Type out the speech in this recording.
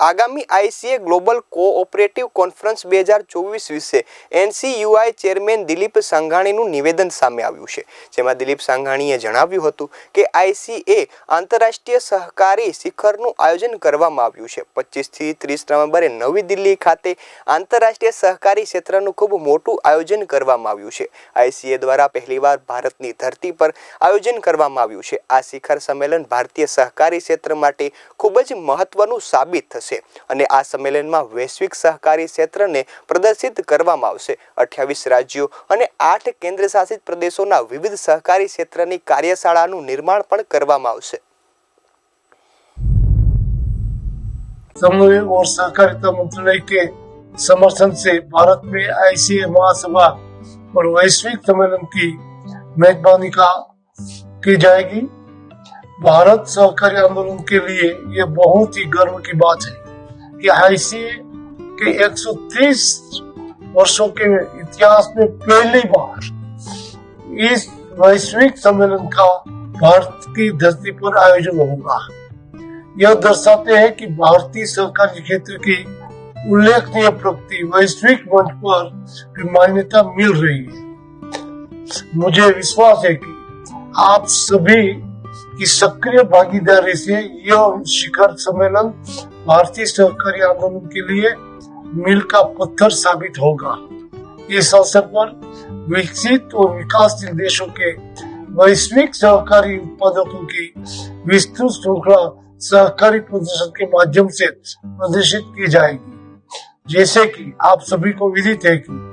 આગામી આઈસીએ global cooperative conference બે હજાર ચોવીસ વિશે એનસીયુઆઈ ચેરમેન દિલીપ સાંઘાણીનું નિવેદન સામે આવ્યું છે. જેમાં દિલીપ સાંઘાણીએ જણાવ્યું હતું કે આઈસીએ આંતરરાષ્ટ્રીય સહકારી શિખરનું આયોજન કરવામાં આવ્યું છે. પચીસથી ત્રીસ નવેમ્બરે નવી દિલ્હી ખાતે આંતરરાષ્ટ્રીય સહકારી ક્ષેત્રનું ખૂબ મોટું આયોજન કરવામાં આવ્યું છે. આઈસીએ દ્વારા પહેલીવાર ભારતની ધરતી પર આયોજન કરવામાં આવ્યું છે. આ શિખર સંમેલન ભારતીય સહકારી ક્ષેત્ર માટે ખૂબ જ મહત્વનું સાબિત થશે. અને આ સંમેલનમાં વૈશ્વિક સહકારી ક્ષેત્રને પ્રદર્શિત કરવામાં આવશે અઠ્યાવીસ રાજ્યો અને આઠ કેન્દ્રશાસિત પ્રદેશોના વિવિધ સહકારી ક્ષેત્રની કાર્યશાળાનું નિર્માણ પણ કરવામાં આવશે समन्वय और सहकारिता मंत्रालय के समर्थन से भारत में आईसीए महासभा और वैश्विक सम्मेलन की मेजबानी का की जाएगी भारत सहकारी आंदोलन के लिए ये बहुत ही गर्व की बात है कि आईसीए के 130 वर्षों के इतिहास में पहली बार इस वैश्विक सम्मेलन का भारत की धरती पर आयोजन होगा। यह दर्शाते हैं कि भारतीय सरकारी क्षेत्र की उल्लेखनीय प्रगति वैश्विक मंच पर मान्यता मिल रही है। मुझे विश्वास है कि आप सभी की सक्रिय भागीदारी से यह शिखर सम्मेलन भारतीय सहकारी आंदोलन के लिए मील का पत्थर साबित होगा। इस अवसर पर विकसित और विकासशील देशों के वैश्विक सहकारी उत्पादकों की विस्तृत श्रृंखला सहकारी प्रदर्शन के माध्यम से प्रदर्शित की जाएगी। जैसे कि आप सभी को विदित है कि